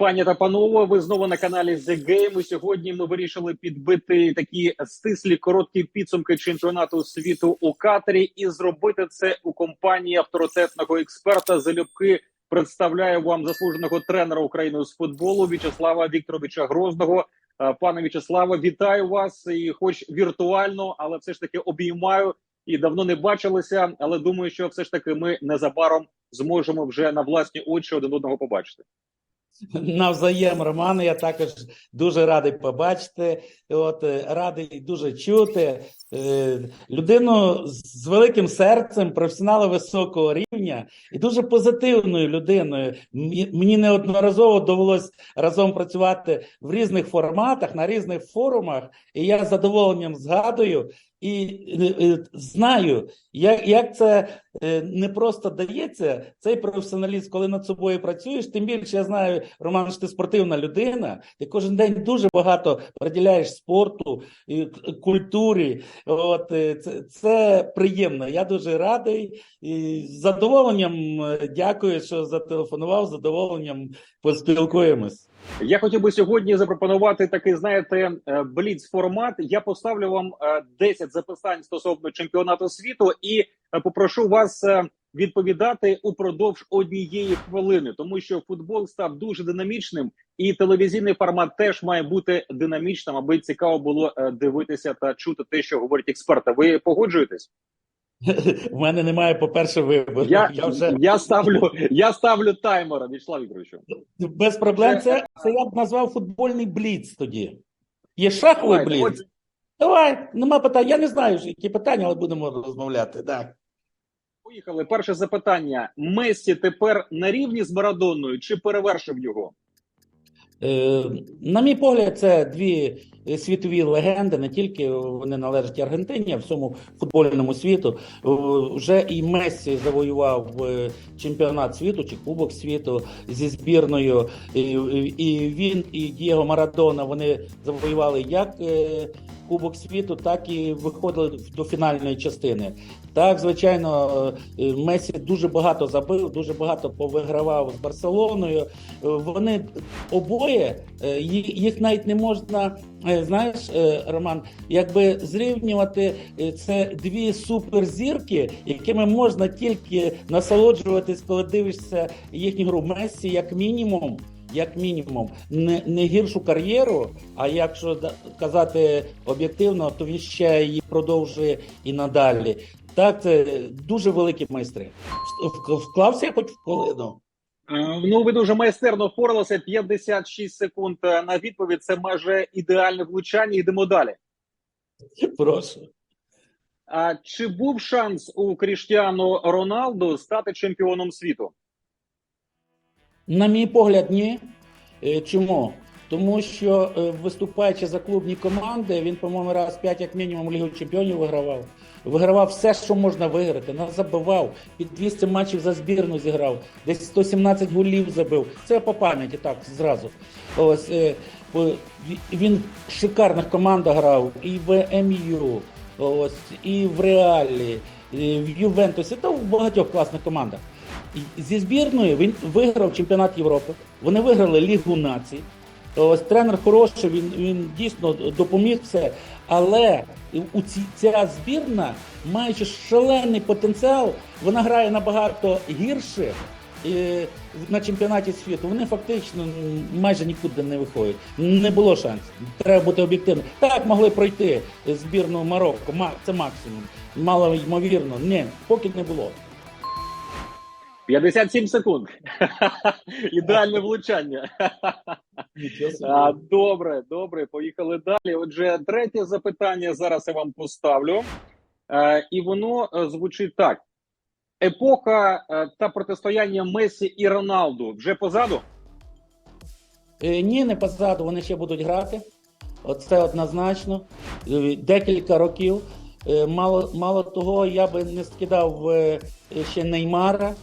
Пані та панове, ви знову на каналі The Game. І Сьогодні ми вирішили підбити такі стислі короткі підсумки чемпіонату світу у Катарі і зробити це у компанії авторитетного експерта. Залюбки представляю вам заслуженого тренера України з футболу В'ячеслава Вікторовича Грозного. Е, Пане В'ячеславе, вітаю вас і, хоч віртуально, але все ж таки обіймаю і давно не бачилися. Але думаю, що все ж таки ми незабаром зможемо вже на власні очі один одного побачити. Навзаєм, Романе, я також дуже радий побачити. От е, радий дуже чути Е, людину з великим серцем, професіонала високого рівня і дуже позитивною людиною. Мені неодноразово довелось разом працювати в різних форматах, на різних форумах, і я з задоволенням згадую і е, е, знаю, як, як це е, не просто дається цей професіоналіст, коли над собою працюєш. Тим більше я знаю, Роман, що ти спортивна людина. Ти кожен день дуже багато приділяєш спорту, і культурі. От це, це приємно. Я дуже радий і з задоволенням дякую, що зателефонував. З задоволенням поспілкуємось. Я хотів би сьогодні запропонувати такий, знаєте, бліц формат. Я поставлю вам е, 10 записань стосовно чемпіонату світу і е, попрошу вас е, відповідати упродовж однієї хвилини, тому що футбол став дуже динамічним, і телевізійний формат теж має бути динамічним, аби цікаво було е, дивитися та чути те, що говорять експерти. Ви погоджуєтесь? У мене немає, по-перше, вибору. Я, я вже я ставлю я ставлю таймера, Вячеслав Вікторовичу. без проблем. Це, це я б назвав футбольний бліц тоді. Є шаховий бліц. Давай, нема питань. Я не знаю, які питання, але будемо розмовляти. Так. Поїхали. Перше запитання: Мессі тепер на рівні з Марадонною чи перевершив його? Е, на мій погляд, це дві світові легенди, не тільки вони належать Аргентині, а всьому футбольному світу. Е, Вже і Мессі завоював е, чемпіонат світу чи Кубок світу зі збірною. І, він, і Дієго Марадона вони завоювали як е, Кубок світу, так і виходили до фінальної частини. Так, звичайно, е, Месі дуже багато забив, дуже багато повигравав з Барселоною. Е, Вони обоє е, їх навіть не можна, е, знаєш, е, Роман, якби зрівнювати е, це дві суперзірки, якими можна тільки насолоджуватись, коли дивишся їхню гру. Месі, як мінімум. Як мінімум, не, не гіршу кар'єру, а якщо казати об'єктивно, то він ще її продовжує і надалі. Так, це дуже великі майстри. Вклався хоч в хвилину. Е, Ну, ви дуже майстерно впоралися. 56 секунд е, на відповідь. Це майже ідеальне влучання. Йдемо далі. Прошу. А чи був шанс у Кріштіану Роналду стати чемпіоном світу? На мій погляд, ні. Е, Чому? Тому що виступаючи за клубні команди, він, по-моєму, раз п'ять, як мінімум, Лігу Чемпіонів вигравав. Вигравав все, що можна виграти. Нас забивав. Під 200 матчів за збірну зіграв. Десь 117 голів забив. Це по пам'яті, так, зразу. Ось е, він в шикарних командах грав і в МЮ, ось, і в Реалі, і в Ювентусі, та в багатьох класних командах. Зі збірною він виграв чемпіонат Європи. Вони виграли Лігу націй. Ось тренер хороший, він, він дійсно допоміг все. Але у ці, ця збірна, маючи шалений потенціал, вона грає набагато гірше на чемпіонаті світу. Вони фактично майже нікуди не виходять. Не було шансів. Треба бути об'єктивним. Так могли пройти збірну Марокко. ма- Це максимум. Мало ймовірно. Ні, поки не було. 57 секунд. Ідеальне влучання. Добре, добре, поїхали далі. Отже, третє запитання зараз я вам поставлю. Е, І воно е, звучить так: епоха е, та протистояння Месі і Роналду вже позаду. Ні, не позаду, вони ще будуть грати. Оце однозначно. Декілька років. Мало, мало того, я би не скидав ще Неймара.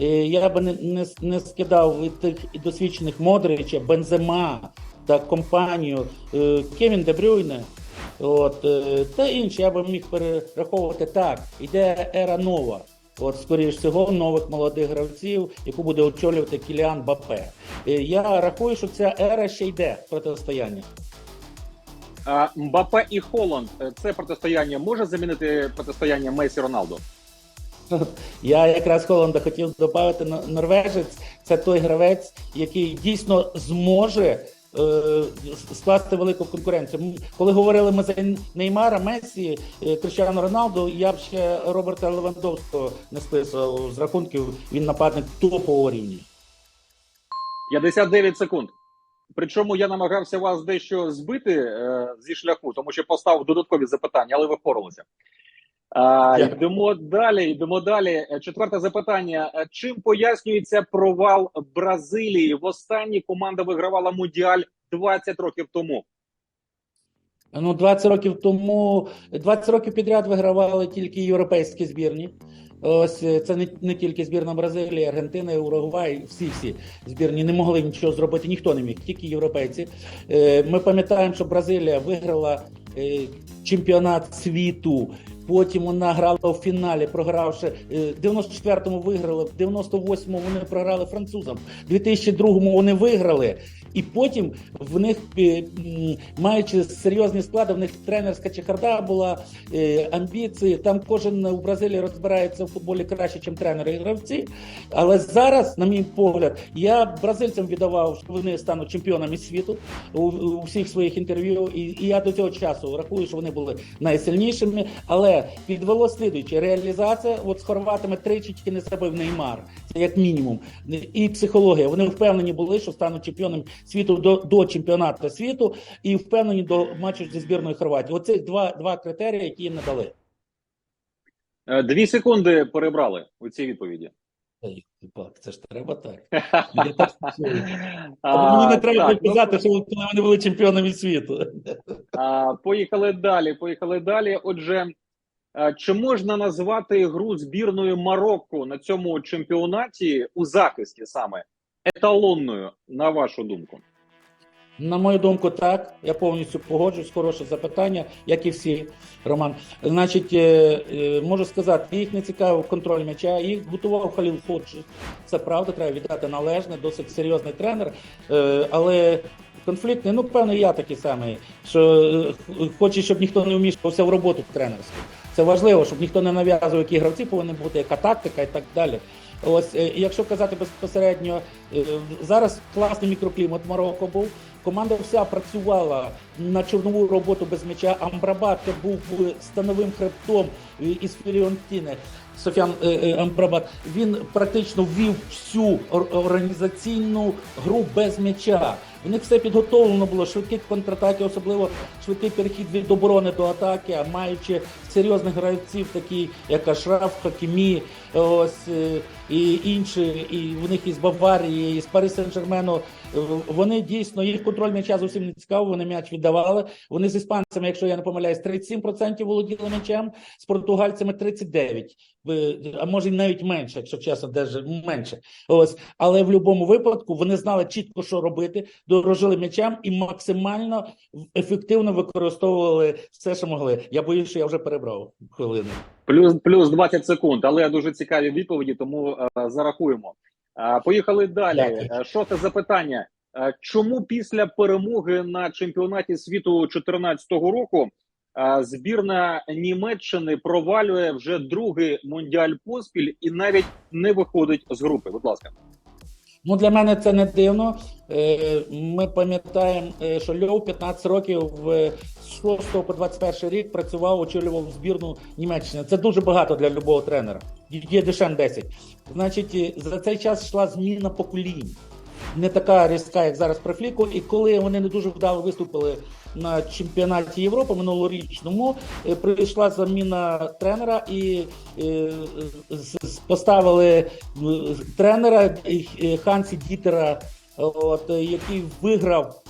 Е, Я би не, не, не скидав і тих досвідчених Модрича, Бензема та компанію. Е, Кевін Де Брюйне. От, е, та інше, я би міг перераховувати так. Іде ера нова. От, скоріш всього, нових молодих гравців, яку буде очолювати Кіліан Бапе. Я рахую, що ця ера ще йде протистояння. Мбапе і Холланд це протистояння може замінити протистояння Месі Роналду? Я якраз Холланда хотів додати норвежець. Це той гравець, який дійсно зможе е, скласти велику конкуренцію. Коли говорили ми за Неймара, Месі, е, Крищану Роналду, я б ще Роберта Левандовського не списував з рахунків. Він нападник топового рівня. 59 секунд. Причому я намагався вас дещо збити е, зі шляху, тому що поставив додаткові запитання, але ви впоралися. А, йдемо далі. Йдемо далі. Е, Четверте запитання: Е, чим пояснюється провал Бразилії? Востаннє команда вигравала мундіаль 20 років тому. Ну, 20 років тому, 20 років підряд вигравали тільки європейські збірні. Ось е, це не, не тільки збірна Бразилії, Аргентина, Уругвай, всі всі збірні не могли нічого зробити, ніхто не міг, тільки європейці. Ми пам'ятаємо, що Бразилія виграла чемпіонат світу. Потім вона грала в фіналі, програвши е, в 94-му виграли, в 98-му вони програли французам, в 2002-му вони виграли. І потім в них, е, маючи серйозні склади, в них тренерська чехарда була, е, амбіції. Там кожен у Бразилії розбирається в футболі краще, ніж тренери і гравці. Але зараз, на мій погляд, я бразильцям віддавав, що вони стануть чемпіонами світу у, у всіх своїх інтерв'ю. І, і я до цього часу рахую, що вони були найсильнішими. Але підвело слідуюче реалізація. От з хорватами тричі тільки не забив Неймар. Це як мінімум. І психологія. Вони впевнені були, що стануть чемпіоном світу до, до чемпіонату світу, і впевнені до матчу зі збірною Хорватії. Оце два, два критерії, які їм не дали. Е, Дві секунди перебрали у цій відповіді. Пак, це ж треба так. Мені не треба казати, що вони були чемпіонами світу. Поїхали далі. Поїхали далі. Отже, чи можна назвати гру збірною Марокко на цьому чемпіонаті у захисті саме еталонною, на вашу думку? На мою думку, так. Я повністю погоджуюсь. Хороше запитання, як і всі, Роман. Значить, е, е, можу сказати, їх не цікавив контроль м'яча, їх готував Халіл Ходжі. Це правда, треба віддати належне, досить серйозний тренер. Е, Але конфліктний, ну, певно, я такий самий, що хоче, щоб ніхто не вмішувався в роботу тренерську. Це важливо, щоб ніхто не нав'язував, які гравці повинні бути, яка тактика і так далі. Ось, е, якщо казати безпосередньо, е, зараз класний мікроклімат Марокко був. Команда вся працювала на чорнову роботу без м'яча. Амбрабат був становим хребтом е, із Філіонтіни. Софіан Амбрабат. Він практично ввів всю організаційну гру без м'яча. У них все підготовлено було, швидкі контратаки, особливо швидкий перехід від оборони до атаки, а маючи серйозних гравців, такі як Ашраф, Хакімі, ось е, і інші, і в них із Баварії, і з Пари Сен-Жермену. Е, Вони дійсно їх контроль м'яча зовсім не цікавий, вони м'яч віддавали. Вони з іспанцями, якщо я не помиляюсь, 37% володіли м'ячем, з португальцями 39%. А може навіть менше, якщо чесно, даже менше. Ось, але в будь-якому випадку вони знали чітко, що робити, дорожили м'ячем і максимально ефективно використовували все, що могли. Я боюсь, що я вже перебрав хвилину. Плюс плюс 20 секунд, але дуже цікаві відповіді, тому е, зарахуємо. Е, поїхали далі. Е, Шосте запитання: Е, чому після перемоги на чемпіонаті світу 2014 року е, збірна Німеччини провалює вже другий мундіаль поспіль і навіть не виходить з групи? Будь ласка. Ну, для мене це не дивно. Е, Ми пам'ятаємо, е, що Льов 15 років е, з 6 по 21 рік працював, очолював збірну Німеччини. Це дуже багато для любого тренера. Є Дешен 10. Значить, за цей час йшла зміна поколінь. Не така різка, як зараз при Фліку. І коли вони не дуже вдало виступили на чемпіонаті Європи минулорічному, е, прийшла заміна тренера і е, поставили е, тренера Хансі Дітера, от, який виграв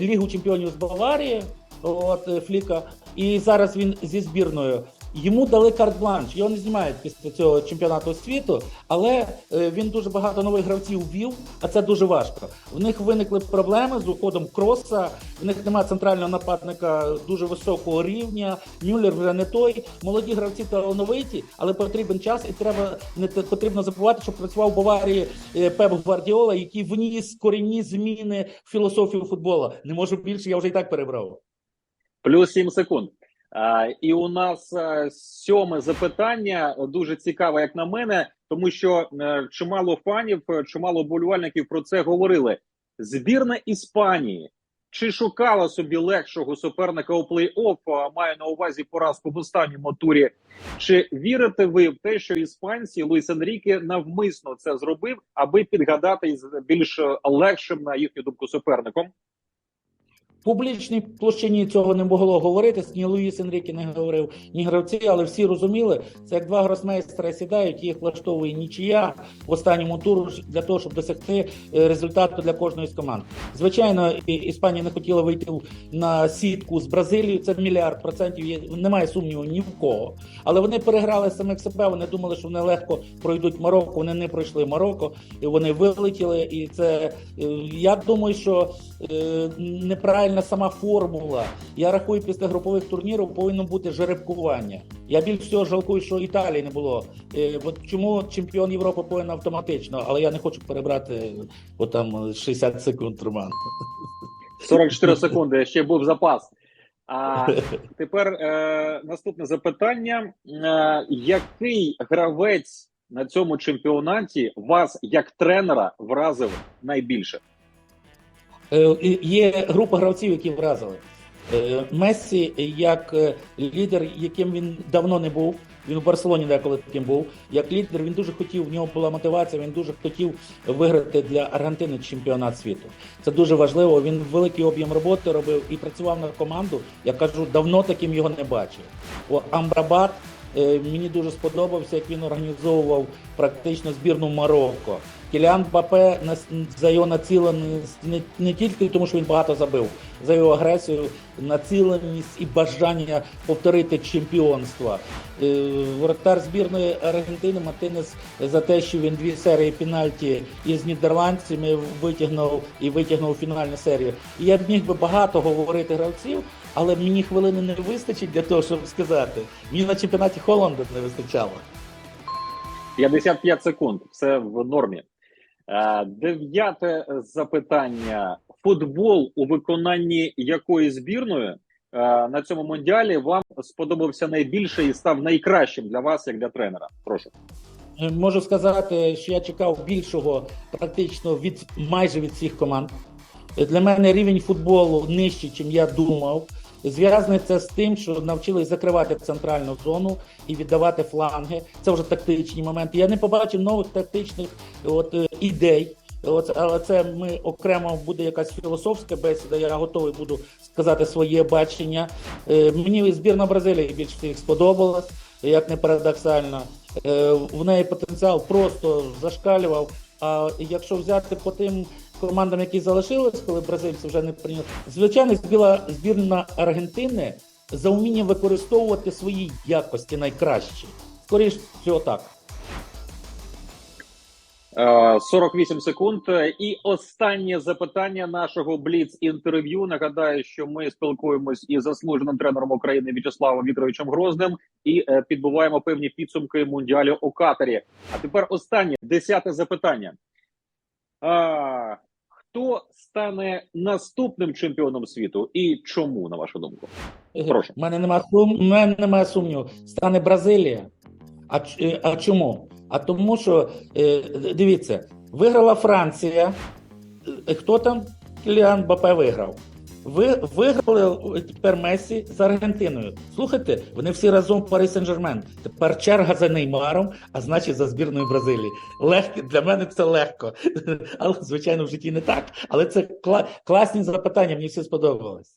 Лігу чемпіонів з Баварії, от, Фліка, і зараз він зі збірною. Йому дали карт-бланш, його не знімають після цього чемпіонату світу, але е, він дуже багато нових гравців ввів, а це дуже важко. В них виникли проблеми з уходом кроса, в них немає центрального нападника дуже високого рівня. Мюллер вже не той. Молоді гравці талановиті, але потрібен час, і треба не потрібно забувати, що працював в Баварії е, Пеп Гвардіола, який вніс корінні зміни в філософію футболу. Не можу більше, я вже і так перебрав. Плюс 7 секунд. І у нас сьоме запитання дуже цікаве, як на мене, тому що е, чимало фанів, е, чимало болівальників про це говорили. Збірна Іспанії чи шукала собі легшого суперника у плей-офф, маю на увазі поразку в останньому турі. Чи вірите ви в те, що іспанці Луїс Енріке навмисно це зробив, аби підгадати із більш е, легшим на їхню думку суперником? Публічній площині цього не могло говоритись, ні Луїс Енріке не говорив, ні гравці, але всі розуміли, це як два гросмейстера сідають, їх влаштовує нічия в останньому туру для того, щоб досягти е, результату для кожної з команд. Звичайно, Іспанія не хотіла вийти на сітку з Бразилією. Це мільярд процентів. Немає сумніву ні в кого. Але вони переграли самих себе. Вони думали, що вони легко пройдуть Марокко. Вони не пройшли Марокко, і вони вилетіли. І це е, я думаю, що е, неправильна сама формула. Я рахую, після групових турнірів повинно бути жеребкування. Я більш всього жалкую, що Італії не було. Е, От чому чемпіон Європи повинен автоматично, але я не хочу перебрати от там 60 секунд, Роман. 44 секунди ще був запас. А тепер е, наступне запитання: е, який гравець на цьому чемпіонаті вас як тренера вразив найбільше? Е, Є група гравців, які вразили. Е, Мессі як е, лідер, яким він давно не був. Він у Барселоні деколи таким був. Як лідер, він дуже хотів, в нього була мотивація, він дуже хотів виграти для Аргентини чемпіонат світу. Це дуже важливо. Він великий об'єм роботи робив і працював на команду. Я кажу, давно таким його не бачив. О, Амбрабат мені дуже сподобався, як він організовував практично збірну Марокко. Кіліан Бапе за його націленість не, не тільки тому, що він багато забив, за його агресію, націленість і бажання повторити чемпіонство. Е, Воротар збірної Аргентини Мартинес за те, що він дві серії пенальті із нідерландцями витягнув і витягнув фінальну серію. І я б міг би багато говорити гравців, але мені хвилини не вистачить для того, щоб сказати. Мені на чемпіонаті Холланда не вистачало. 55 секунд. Все в нормі. Е, дев'яте запитання: футбол у виконанні якої збірної е, на цьому мондіалі вам сподобався найбільше і став найкращим для вас, як для тренера? Прошу. Е, Можу сказати, що я чекав більшого практично від майже від всіх команд. Для мене рівень футболу нижчий, чим я думав. Зв'язане це з тим, що навчились закривати центральну зону і віддавати фланги. Це вже тактичні моменти. Я не побачив нових тактичних от, е, ідей. От, але це ми окремо буде якась філософська бесіда. Я готовий буду сказати своє бачення. Е, мені збірна Бразилії більш всіх сподобалась, як не парадоксально. Е, в неї потенціал просто зашкалював. А якщо взяти по тим командам, які залишились, коли бразильці вже не прийняли, звичайно, збіла збірна Аргентини за вмінням використовувати свої якості найкращі. Скоріше всього так. Е, 48 секунд. І останнє запитання нашого бліц інтерв'ю. Нагадаю, що ми спілкуємось із заслуженим тренером України В'ячеславом Вікторовичем Грозним і е, підбуваємо певні підсумки мундіалю у Катарі. А тепер останнє десяте запитання. А, хто стане наступним чемпіоном світу і чому, на вашу думку? Прошу. У мене немає сум... мене немає сумніву. Стане Бразилія. А, е, а чому? А тому, що е, дивіться, виграла Франція. Е, Хто там? Кіліан Бапе виграв. Ви виграли е, тепер Месі з Аргентиною. Слухайте, вони всі разом Пари Сен-Жермен. Тепер черга за Неймаром, а значить за збірною Бразилії. Легко для мене це легко. Але звичайно в житті не так. Але це кла- класні запитання. Мені всі сподобалось.